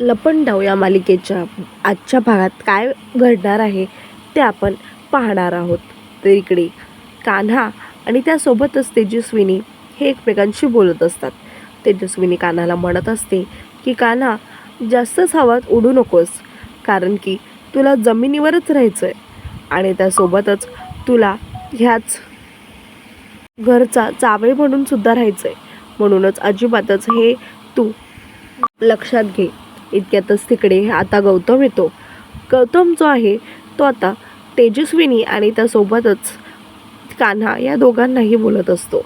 लपंडाव या मालिकेच्या आजच्या भागात काय घडणार आहे ते आपण पाहणार आहोत. तर इकडे कान्हा आणि त्यासोबतच तेजस्विनी हे एकमेकांशी बोलत असतात. तेजस्विनी कान्हाला म्हणत असते की कान्हा जास्तच हवात उडू नकोस कारण की तुला जमिनीवरच राहायचं आहे आणि त्यासोबतच तुला ह्याच घरचा चावे म्हणून सुद्धा राहायचं आहे म्हणूनच अजिबातच हे तू लक्षात घे. इतक्यातच तिकडे आता गौतम येतो. गौतम जो आहे तो आता तेजस्विनी आणि त्यासोबतच कान्हा या दोघांनाही बोलत असतो.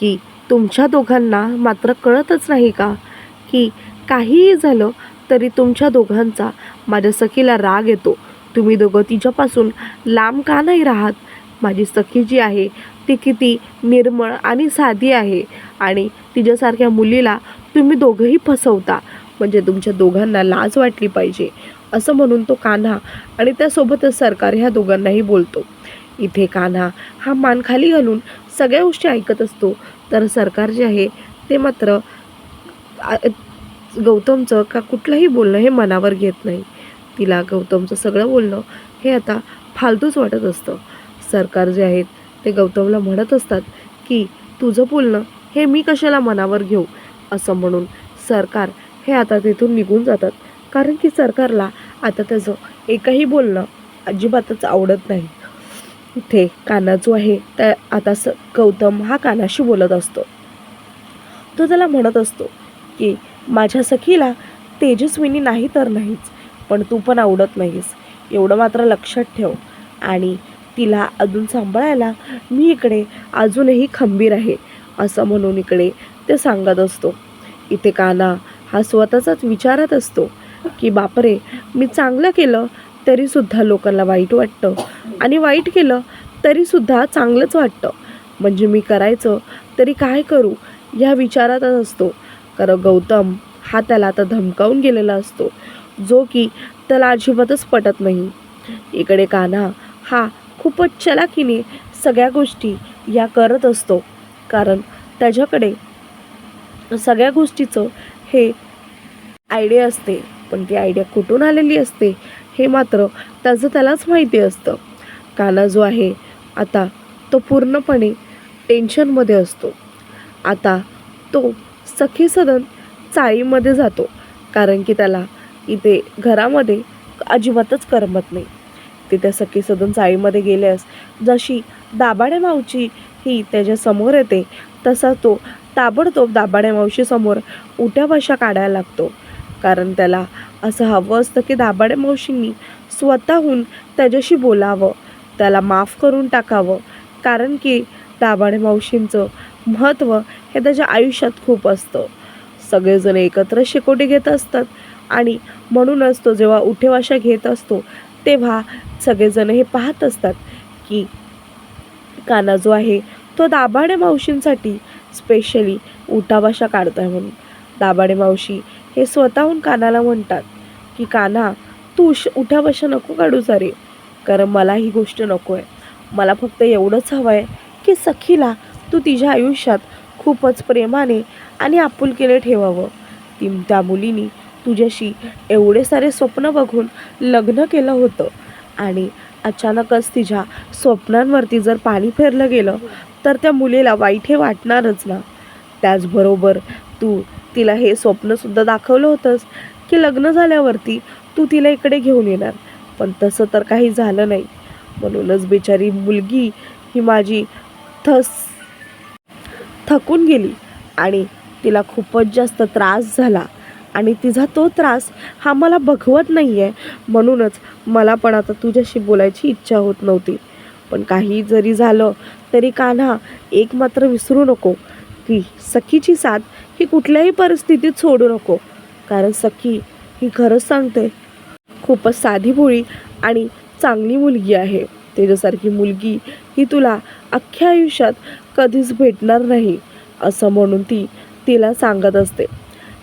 की तुमच्या दोघांना मात्र कळतच नाही का? की काहीही झालं तरी तुमच्या दोघांचा माझ्या सखीला राग येतो. तुम्ही दोघं तिच्यापासून लांब का नाही राहत? माझी सखी जी आहे ती किती निर्मळ आणि साधी आहे. आणि तिच्यासारख्या मुलीला तुम्ही दोघंही फसवता. म्हणजे तुमच्या दोघांना लाज वाटली पाहिजे असं म्हणून तो कान्हा आणि त्यासोबतच सरकार ह्या दोघांनाही बोलतो. इथे कान्हा हा मान खाली घालून सगळ्या गोष्टी ऐकत असतो. तर सरकार जे आहे ते मात्र गौतमचं का कुठलंही बोलणं हे मनावर घेत नाही. तिला गौतमचं सगळं बोलणं हे आता फालतूच वाटत असतं. सरकार जे आहेत ते गौतमला म्हणत असतात की तुझं बोलणं हे मी कशाला मनावर घेऊ? असं म्हणून सरकार हे आता तिथून निघून जातात. कारण की सरकारला आता त्याचं एकही बोलणं अजिबातच आवडत नाही. इथे काना जो आहे त्या आता स गौतम हा कानाशी बोलत असतो. तो त्याला म्हणत असतो की माझ्या सखीला तेजस्विनी नाही तर नाहीच पण तू पण आवडत नाहीस. एवढं मात्र लक्षात ठेव. आणि तिला अजून सांभाळायला मी इकडे अजूनही खंबीर आहे असं म्हणून इकडे ते सांगत असतो. इथे काना हा स्वतःचाच विचारत असतो की बापरे मी चांगलं केलं तरीसुद्धा लोकांना वाईट वाटतं. आणि वाईट केलं तरीसुद्धा चांगलंच वाटतं. म्हणजे मी करायचं तरी काय करू ह्या विचारातच असतो. कारण गौतम हा त्याला आता धमकावून गेलेला असतो. जो की त्याला अजिबातच पटत नाही. इकडे कान्हा हा खूपच चलाकीने सगळ्या गोष्टी या करत असतो. कारण त्याच्याकडे सगळ्या गोष्टीचं हे आयडिया असते. पण ती आयडिया कुठून आलेली असते हे मात्र त्याचं त्यालाच माहिती असतं. काना जो आहे आता तो पूर्णपणे टेन्शनमध्ये असतो. आता तो सखी सदन चाळीमध्ये जातो कारण की त्याला इथे घरामध्ये अजिबातच करमत नाही. ते त्या सखी सदन चाळीमध्ये गेल्यास जशी दाबाडे मावची ही त्याच्यासमोर येते तसा तो ताबडतोब दाभाडे मावशीसमोर उठ्या भाषा काढायला लागतो. कारण त्याला असं हवं असतं की दाभाडे मावशींनी स्वतःहून त्याच्याशी बोलावं. त्याला माफ करून टाकावं. कारण की दाभाडे मावशींचं महत्त्व हे त्याच्या आयुष्यात खूप असतं. सगळेजण एकत्र शेकोटी घेत असतात आणि म्हणूनच तो जेव्हा उठेवाशा घेत असतो तेव्हा सगळेजण हे पाहत असतात की काना जो आहे तो दाभाडे मावशींसाठी स्पेशली उठाभाषा काढतोय म्हणून. दाभाडे मावशी हे स्वतःहून कानाला म्हणतात की काना तू उश उठाभाषा नको काढू सारे कारण मला ही गोष्ट नको आहे मला फक्त एवढंच हवं आहे की सखीला तू तिच्या आयुष्यात खूपच प्रेमाने आणि आपुलकीने ठेवावं. ती त्या मुलीनी तुझ्याशी एवढे सारे स्वप्न बघून लग्न केलं होतं आणि अचानकच तिच्या स्वप्नांवरती जर पाणी फेरलं गेलं तर त्या मुलीला वाईट हे वाटणारच ना. त्याचबरोबर तू तिला हे स्वप्नसुद्धा दाखवलं होतंस की लग्न झाल्यावरती तू तिला इकडे घेऊन येणार. पण तसं तर काही झालं नाही. म्हणूनच बिचारी मुलगी ही माझी थस थकून गेली आणि तिला खूपच जास्त त्रास झाला. आणि तिचा तो त्रास हा मला बघवत नाही आहे म्हणूनच मला पण आता तुझ्याशी बोलायची इच्छा होत नव्हती. पण काही जरी झालं तरी कान्हा एक मात्र विसरू नको. की सखीची साथ ही कुठल्याही परिस्थितीत सोडू नको. कारण सखी ही खरंच सांगते खूपच साधी भोळी आणि चांगली मुलगी आहे. त्याच्यासारखी मुलगी ही तुला अख्ख्या आयुष्यात कधीच भेटणार नाही असं म्हणून ती तिला सांगत असते.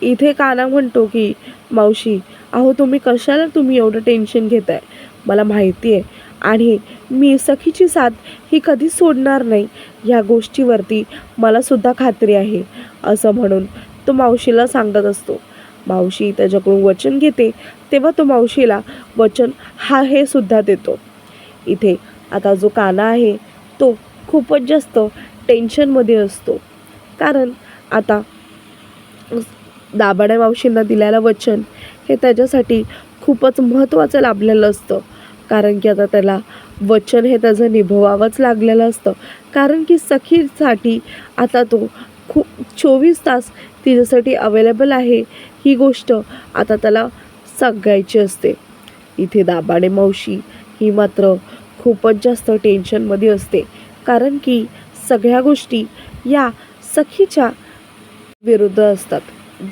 इथे काना म्हणतो की मावशी अहो तुम्ही कशाला तुम्ही एवढं टेन्शन घेत आहे मला माहिती आहे. आणि मी सखीची साथ ही कधीच सोडणार नाही. ह्या गोष्टीवरती मलासुद्धा खात्री आहे. असं म्हणून तो मावशीला सांगत असतो. मावशी त्याच्याकडून वचन घेते तेव्हा तो मावशीला वचन हा हे सुद्धा देतो. इथे आता जो काना आहे तो खूपच जास्त टेन्शनमध्ये असतो. कारण आता दाभाड्या मावशींना दिलेलं वचन हे त्याच्यासाठी खूपच महत्त्वाचं लाभलेलं असतं. कारण की आता त्याला वचन हे त्याचं निभवावंच लागलेलं असतं. कारण की सखीसाठी आता तो खूप चोवीस तास तिच्यासाठी अवेलेबल आहे. ही गोष्ट आता त्याला सांगायची असते. इथे दाबाडे मावशी ही मात्र खूपच जास्त टेन्शनमध्ये असते. कारण की सगळ्या गोष्टी या सखीच्या विरुद्ध असतात.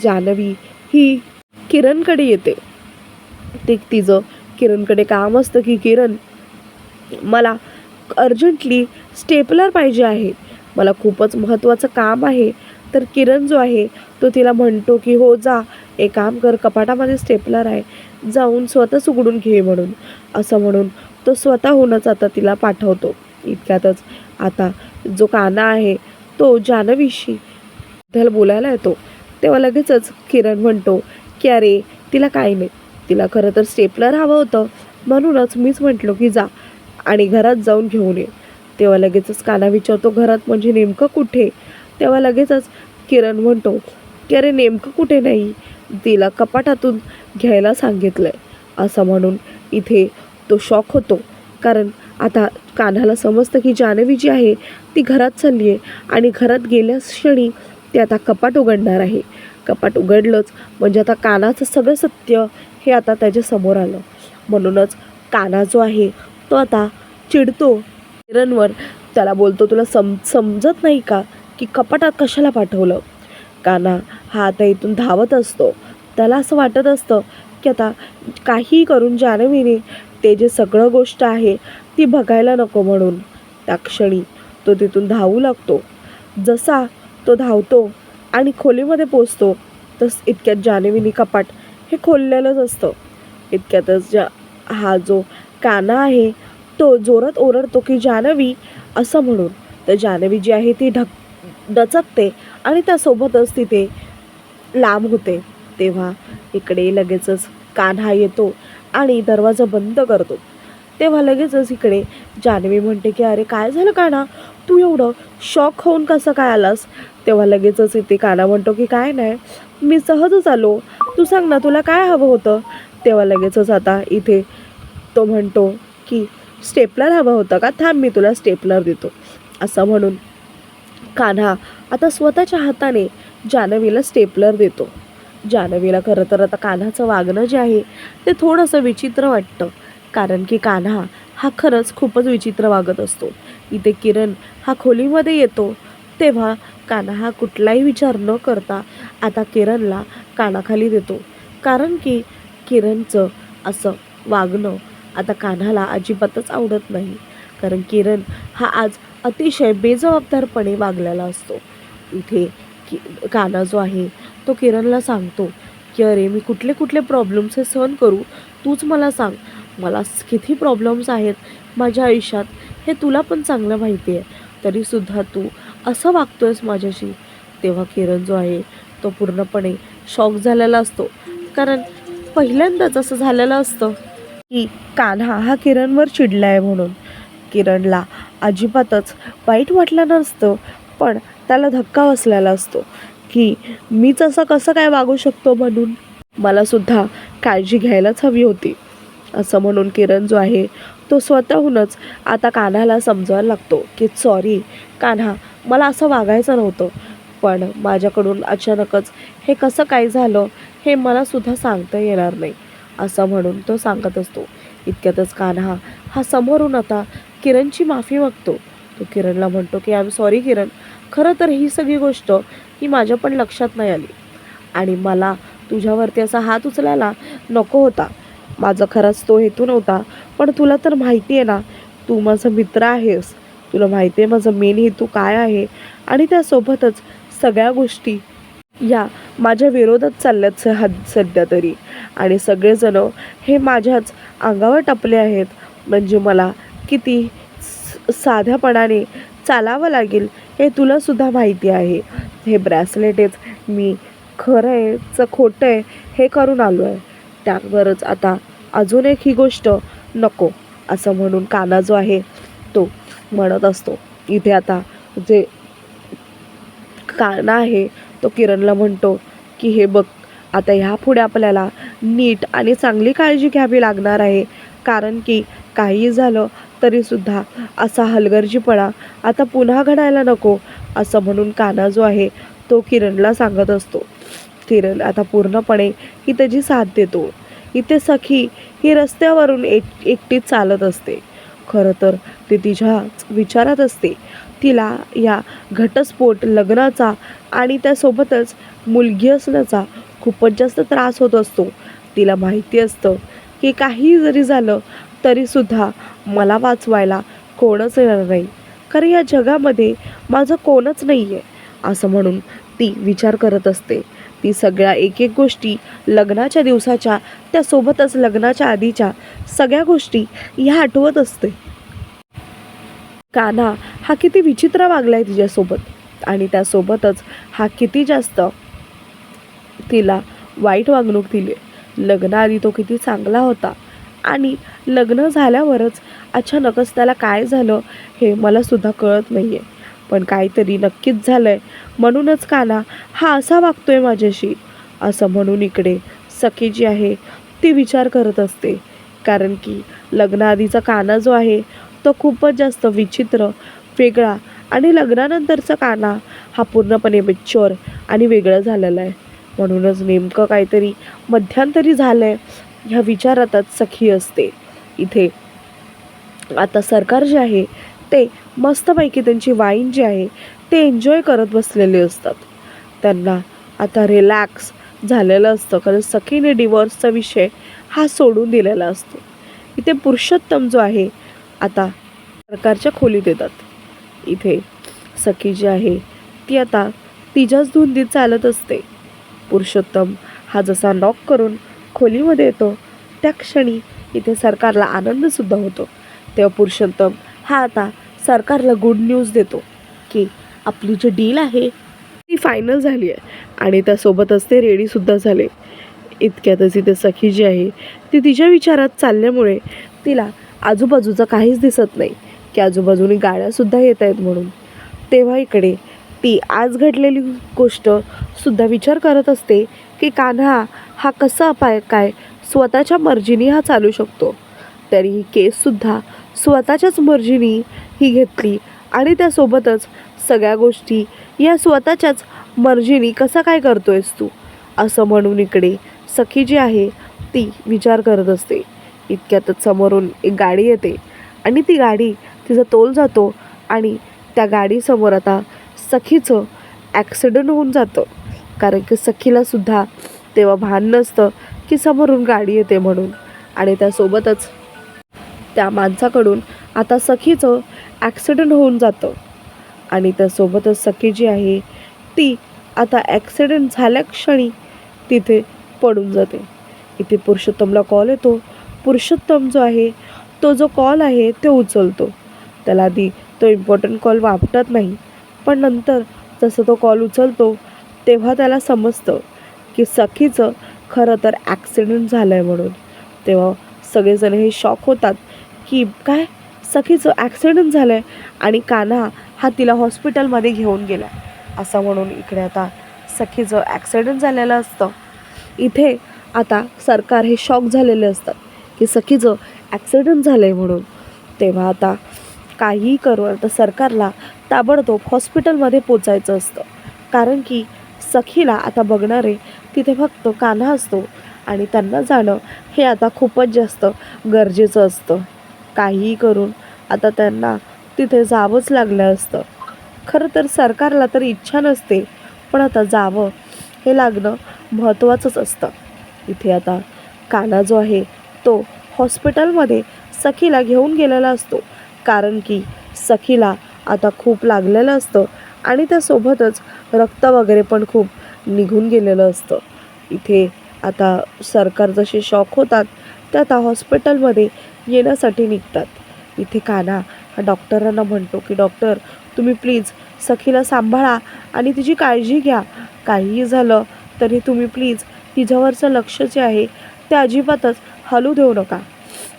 जान्हवी ही किरणकडे येते. ते तिचं किरणकडे काम असतं की किरण मला अर्जंटली स्टेपलर पाहिजे आहे. मला खूपच महत्त्वाचं काम आहे. तर किरण जो आहे तो तिला म्हणतो की हो जा. एक काम कर कपाटामध्ये स्टेपलर आहे. जाऊन स्वतःच उघडून घे म्हणून. असं म्हणून तो स्वतःहूनच आता तिला पाठवतो. इतक्यातच आता जो काना आहे तो जान्हवीशी बोलायला येतो. तेव्हा लगेचच किरण म्हणतो की अरे तिला काय नाही. तिला खरं तर स्टेपलर हवं होतं. म्हणूनच मीच म्हटलो की जा आणि घरात जाऊन घेऊन ये. तेव्हा लगेचच काना विचारतो घरात म्हणजे नेमकं कुठे? तेव्हा लगेचच किरण म्हणतो की अरे नेमकं कुठे नाही? तिला कपाटातून घ्यायला सांगितलं आहे असं म्हणून इथे तो शॉक होतो. कारण आता कान्हाला समजतं की जानवी जी आहे ती घरात चालली आहे आणि घरात गेल्या क्षणी ते आता कपाट उघडणार आहे. कपाट उघडलंच म्हणजे आता कानाचं सगळं सत्य हे आता त्याच्यासमोर आलं. म्हणूनच काना जो आहे तो आता चिडतो. किरणवर त्याला बोलतो तुला सम समजत नाही का की कपाटात कशाला पाठवलं? काना हा आता इथून धावत असतो. त्याला असं वाटत असतं की आता काहीही करून जानवीने ते जे सगळं गोष्ट आहे ती बघायला नको म्हणून. त्या क्षणी तो तिथून धावू लागतो. जसा तो धावतो आणि खोलीमध्ये पोचतो. तस इतक्यात जानेविनी कपाट हे खोललेलंच असतं. इतक्यातच जा हा जो काना आहे तो जोरात ओरडतो की जानवी असं म्हणून. तर जानवी जी आहे ती ढक डचकते आणि त्यासोबतच तिथे लांब होते. तेव्हा इकडे लगेचच कान्हा येतो आणि दरवाजा बंद करतो. तेव्हा लगेचच इकडे जानवी म्हणते की अरे काय झालं कान्हा? तू एवढं शॉक होऊन कसं काय आलास? तेव्हा लगेचच इथे काना म्हणतो की काय नाही मी सहजच आलो. तू सांग ना तुला काय हवं होतं? तेव्हा लगेचच आता इथे तो म्हणतो की स्टेपलर हवं होतं का? थांब मी तुला स्टेपलर देतो. असं म्हणून कान्हा आता स्वतःच्या हाताने जान्हवीला स्टेपलर देतो. जान्हवीला खरं तर आता कान्हाचं वागणं जे आहे ते थोडंसं विचित्र वाटतं. कारण की कान्हा हा खरंच खूपच विचित्र वागत असतो. इथे किरण हा खोलीमध्ये येतो. तेव्हा कान्हा हा कुठलाही विचार न करता आता किरणला कानाखाली देतो. कारण की किरणचं असं वागणं आता कान्हाला अजिबातच आवडत नाही. कारण किरण हा आज अतिशय बेजबाबदारपणे वागलेला असतो. इथे कि काना जो आहे तो किरणला सांगतो की अरे मी कुठले कुठले प्रॉब्लेम्स हे सहन करू? तूच मला सांग. मला किती प्रॉब्लेम्स आहेत माझ्या आयुष्यात? हे तुला पण चांगलं माहिती आहे. तरीसुद्धा तू असं वागतोयस माझ्याशी. तेव्हा किरण जो आहे तो पूर्णपणे शॉक झालेला असतो. कारण पहिल्यांदाच असं झालेलं असतं की कान्हा हा किरणवर चिडला आहे म्हणून. किरणला अजिबातच वाईट वाटलं नसतं पण त्याला धक्का बसलेला असतो की मीच असं कसं काय वागू शकतो म्हणून? मला सुद्धा काळजी घ्यायलाच हवी होती. असं म्हणून किरण जो आहे तो स्वतःहूनच आता कान्हाला समजवायला लागतो की सॉरी कान्हा मला असं वागायचं नव्हतं. पण माझ्याकडून अचानकच हे कसं काय झालं हे मला सुद्धा सांगता येणार नाही. असं म्हणून तो सांगत असतो. इतक्यातच कान्हा हा समोरून आता किरणची माफी मागतो. तो किरणला म्हणतो की आय एम सॉरी किरण. खरं तर ही सगळी गोष्ट ही माझ्या पण लक्षात नाही आली. आणि मला तुझ्यावरती असा हात उचलायला नको होता. माझा खरंच तो हेतू नव्हता. पण तुला तर माहिती आहे ना तू माझा मित्र आहेस. तुला माहिती आहे माझा मेन हेतू काय आहे. आणि त्यासोबतच सगळ्या गोष्टी या माझ्या विरोधात चालल्यात स हद सध्या तरी. आणि सगळेजणं हे माझ्याच अंगावर टपले आहेत. म्हणजे मला किती साध्यापणाने चालावं लागेल हे तुलासुद्धा माहिती आहे. हे ब्रॅसलेटच मी खरं आहे च खोटं आहे हे करून आलो आहे त्यावरच आता अजून एक ही गोष्ट नको असं म्हणून काना जो आहे तो म्हणत असतो. इथे आता जे काना आहे तो किरणला म्हणतो की हे बघ आता ह्यापुढे आपल्याला नीट आणि चांगली काळजी घ्यावी लागणार आहे. कारण की काही झालं तरीसुद्धा असा हलगर्जीपणा आता पुन्हा घडायला नको असं म्हणून काना जो आहे तो किरणला सांगत असतो. किरण आता पूर्णपणे ही त्याची साथ देतो. इथे सखी ही रस्त्यावरून एक एकटी चालत असते. खरं तर ती तिच्याच विचारात असते. तिला या घटस्फोट लग्नाचा आणि त्यासोबतच मुलगी असण्याचा खूपच जास्त त्रास होत असतो. तिला माहिती असतं की काही जरी झालं तरीसुद्धा मला वाचवायला कोणच येणार नाही. कारण या जगामध्ये माझं कोणच नाही आहे असं म्हणून ती विचार करत असते. ती सगळ्या एक एक गोष्टी लग्नाच्या दिवसाच्या त्यासोबतच लग्नाच्या आधीच्या सगळ्या गोष्टी ह्या आठवत असते. कान्हा हा किती विचित्र वागलाय तिच्यासोबत. आणि त्यासोबतच हा किती जास्त तिला वाईट वागणूक दिली. लग्नाआधी तो किती चांगला होता. आणि लग्न झाल्यावरच अचानकच त्याला काय झालं हे मला सुद्धा कळत नाही आहे पण काहीतरी नक्कीच झालं आहे म्हणूनच काना हा असा वागतोय माझ्याशी. असं म्हणून इकडे सखी जी आहे ती विचार करत असते. कारण की लग्नाआधीचा काना जो आहे तो खूपच जास्त विचित्र वेगळा आणि लग्नानंतरचा काना हा पूर्णपणे मेच्युअर आणि वेगळं झालेला आहे. म्हणूनच नेमकं काहीतरी मध्यंतरी झालं आहे ह्या विचारातच सखी असते. इथे आता सरकार जे आहे ते मस्तपैकी त्यांची वाईन जी आहे ते एन्जॉय करत बसलेले असतात. त्यांना आता रिलॅक्स झालेलं असतं कारण सखीने डिवोर्सचा विषय हा सोडून दिलेला असतो. इथे पुरुषोत्तम जो आहे आता सरकारच्या खोलीत येतात. इथे सखी जी आहे ती आता तिच्याच धुंदीत चालत असते. पुरुषोत्तम हा जसा नॉक करून खोलीमध्ये येतो त्या क्षणी इथे सरकारला आनंदसुद्धा होतो. तेव्हा पुरुषोत्तम हा आता सरकारला गुड न्यूज देतो की आपली जी डील आहे ती फायनल झाली आहे. आणि त्यासोबतच ते रेडीसुद्धा झाले. इतक्यातच इथे सखी जी आहे ती तिच्या विचारात चालल्यामुळे तिला आजूबाजूचं काहीच दिसत नाही. की आजूबाजूनी गाड्यासुद्धा येत आहेत म्हणून. तेव्हा इकडे ती आज घडलेली गोष्ट सुद्धा विचार करत असते की कान्हा हा कसा अपाय काय स्वतःच्या मर्जीने हा चालू शकतो. तरी ही केससुद्धा स्वतःच्याच मर्जीने ही घेतली आणि त्यासोबतच सगळ्या गोष्टी या स्वतःच्याच मर्जीने कसा काय करतोयस तू? असं म्हणून इकडे सखी जी आहे ती विचार करत असते. इतक्यातच समोरून एक गाडी येते आणि ती गाडी तिचा तोल जातो आणि त्या गाडीसमोर आता सखीचं ॲक्सिडंट होऊन जातं. कारण की सखीला सुद्धा तेव्हा भान नसतं की समोरून गाडी येते म्हणून. आणि त्यासोबतच त्या माणसाकडून आता सखीचं ॲक्सिडंट होऊन जातं. आणि त्यासोबतच सखी जी आहे ती आता ॲक्सिडेंट झाल्या क्षणी तिथे पडून जाते. इथे पुरुषोत्तमला कॉल येतो. पुरुषोत्तम जो आहे तो जो कॉल आहे तो उचलतो. त्याला आधी तो इम्पॉर्टंट कॉल वापरत नाही पण नंतर जसं तो कॉल उचलतो तेव्हा त्याला समजतं की सखीचं खरं तर ॲक्सिडेंट झालं आहे म्हणून. तेव्हा सगळेजण हे शॉक होतात की काय? सखीचं ॲक्सिडेंट झालं आहे आणि कान्हा हा तिला हॉस्पिटलमध्ये घेऊन गेला असं म्हणून इकडे आता सखीचं ॲक्सिडेंट झालेलं असतं इथे आता सरकार हे शॉक झालेले असतात की सखीचं ॲक्सिडेंट झालं आहे म्हणून तेव्हा आता काहीही करू आता सरकारला ताबडतोब हॉस्पिटलमध्ये पोचायचं असतं. कारण की सखीला आता बघणारे तिथे फक्त कान्हा असतो आणि त्यांना जाणं हे आता खूपच जास्त गरजेचं असतं. काहीही करून आता त्यांना तिथे जावंच लागलं असतं. खरं तर सरकारला तर इच्छा नसते पण आता जावं हे लागणं महत्त्वाचंच असतं. इथे आता काना जो आहे तो हॉस्पिटलमध्ये सखीला घेऊन गेलेला असतो. कारण की सखीला आता खूप लागलेलं असतं आणि त्यासोबतच रक्त वगैरे पण खूप निघून गेलेलं असतं. इथे आता सरकार जसे शॉक होतात ते आता हॉस्पिटलमध्ये येण्यासाठी निघतात. इथे काना हा डॉक्टरांना म्हणतो की डॉक्टर तुम्ही प्लीज सखीला सांभाळा आणि तिची काळजी घ्या. काहीही झालं तरी तुम्ही प्लीज तिच्यावरचं लक्ष जे आहे ते अजिबातच हलू देऊ नका.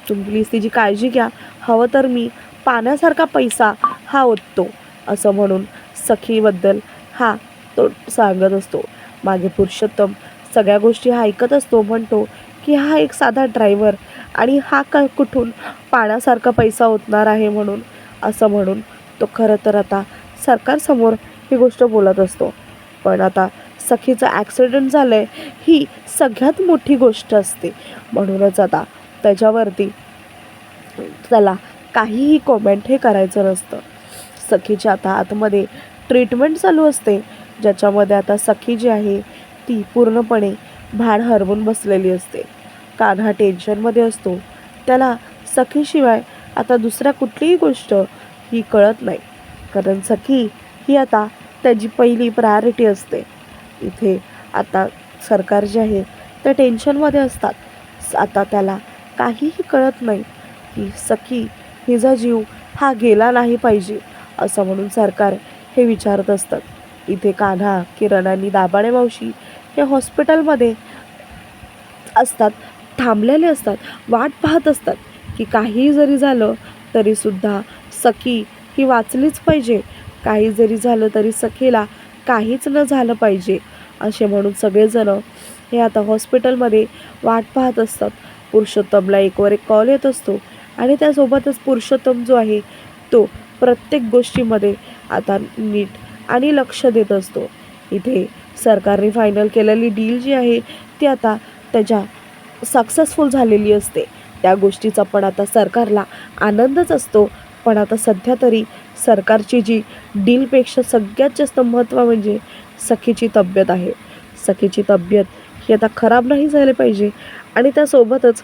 तुम्ही प्लीज तिची काळजी घ्या. हवं तर मी पाण्यासारखा पैसा हा ओततो. असं म्हणून सखीबद्दल हा तो सांगत असतो. मागे पुरुषोत्तम सगळ्या गोष्टी हा ऐकत असतो म्हणतो की हा एक साधा ड्रायव्हर आणि हा का कुठून पाण्यासारखा पैसा ओतणार आहे म्हणून असं म्हणून तो खरं तर आता सरकारसमोर ही गोष्ट बोलत असतो. पण आता सखीचं ॲक्सिडेंट झालं आहे ही सगळ्यात मोठी गोष्ट असते. म्हणूनच आता त्याच्यावरती त्याला काहीही कॉमेंट हे करायचं नसतं. सखीच्या आता आतमध्ये ट्रीटमेंट चालू असते ज्याच्यामध्ये आता सखी जी आहे ती पूर्णपणे भाड हरवून बसलेली असते. कान्हा टेन्शनमध्ये असतो. त्याला सखीशिवाय आता दुसऱ्या कुठलीही गोष्ट ही कळत नाही. कारण सखी ही आता त्याची पहिली प्रायोरिटी असते. इथे आता सरकार जे आहे ते टेन्शनमध्ये असतात. आता त्याला काहीही कळत नाही की सखी हिचा जीव हा गेला नाही पाहिजे असं म्हणून सरकार हे विचारत असतात इथे कान्हा किरण आणि दाबाणे मावशी हे हॉस्पिटलमध्ये असतात थांबलेले असतात वाट पाहत असतात की काही जरी झालं तरीसुद्धा सखी ही वाचलीच पाहिजे. काही जरी झालं तरी सखीला काहीच न झालं पाहिजे असे म्हणून सगळेजणं हे आता हॉस्पिटलमध्ये वाट पाहत असतात. पुरुषोत्तमला एकवर एक कॉल येत असतो आणि त्यासोबतच पुरुषोत्तम जो आहे तो प्रत्येक गोष्टीमध्ये आता नीट आणि लक्ष देत असतो. इथे सरकारने फायनल केलेली डील जी आहे ती आता त्याच्या सक्सेसफुल झालेली असते. त्या गोष्टीचा पण आता सरकारला आनंदच असतो. पण आता सध्या तरी सरकारची जी डीलपेक्षा सगळ्यात जास्त महत्त्व म्हणजे सखीची तब्येत आहे. सखीची तब्येत ही आता खराब नाही झाली पाहिजे. आणि त्यासोबतच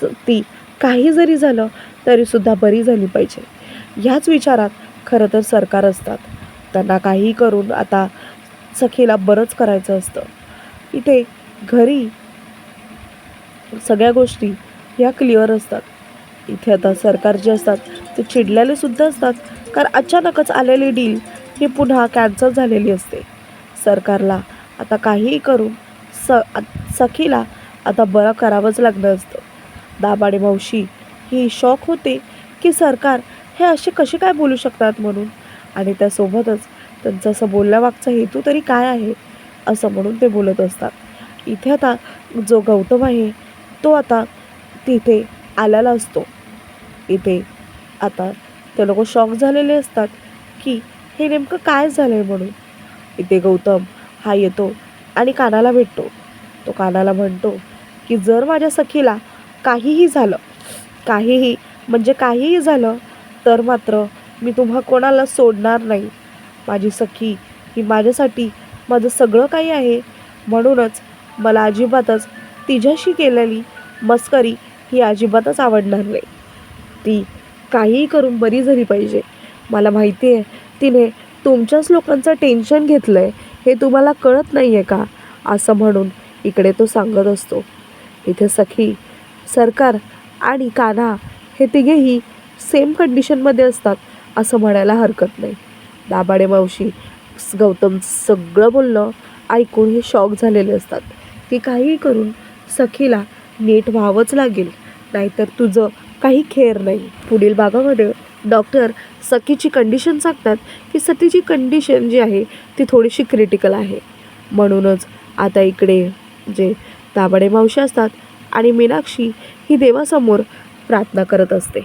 स ती काही जरी झालं तरीसुद्धा बरी झाली पाहिजे. ह्याच विचारात खरं तर सरकार असतात. त्यांना काहीही करून आता सखीला बरंच करायचं असतं. इथे घरी सगळ्या गोष्टी ह्या क्लिअर असतात. इथे आता सरकार जे असतात ते चिडलेले सुद्धा असतात. कारण अचानकच आलेली डील ही पुन्हा कॅन्सल झालेली असते. सरकारला आता काहीही करून स आ- सखीला आता बरं करावंच लागलं असतं. दाबाडे मावशी ही शॉक होते की सरकार हे असे कसे काय बोलू शकतात म्हणून? आणि त्यासोबतच त्यांचा असं बोलण्यामागचा हेतू तरी काय आहे? असं म्हणून ते बोलत असतात. इथे आता जो गौतम आहे तो आता तिथे आलेला असतो. इथे आता ते लोक शॉक झालेले असतात की हे नेमकं काय झालं आहे म्हणून. इथे गौतम हा येतो आणि कानाला भेटतो. तो कानाला म्हणतो की जर माझ्या सखीला काहीही झालं काहीही म्हणजे काहीही झालं तर मात्र मी तुम्हा कोणाला सोडणार नाही. माझी सखी ही माझ्यासाठी माझं सगळं काही आहे. म्हणूनच मला अजिबातच तिच्याशी केलेली मस्करी ही अजिबातच आवडणार नाही. ती काहीही करून बरी झाली पाहिजे. मला माहिती आहे तिने तुमच्याच लोकांचं टेन्शन घेतलं आहे हे तुम्हाला कळत नाही आहे का? असं म्हणून इकडे तो सांगत असतो. इथे सखी सरकार आणि कान्हा हे तिघेही सेम कंडिशनमध्ये असतात असं म्हणायला हरकत नाही. दाबाडे मावशी गौतम सगळं बोलणं ऐकून हे शॉक झालेले असतात. की काहीही करून सखीला नीट व्हावंच लागेल. नाहीतर तुझं काही खेर नाही. पुढील भागामध्ये डॉक्टर सखीची कंडिशन सांगतात की सतीची कंडिशन जी आहे ती थोडीशी क्रिटिकल आहे. म्हणूनच आता इकडे जे दाबाडे मावशी असतात आणि मीनाक्षी ही देवासमोर प्रार्थना करत असते.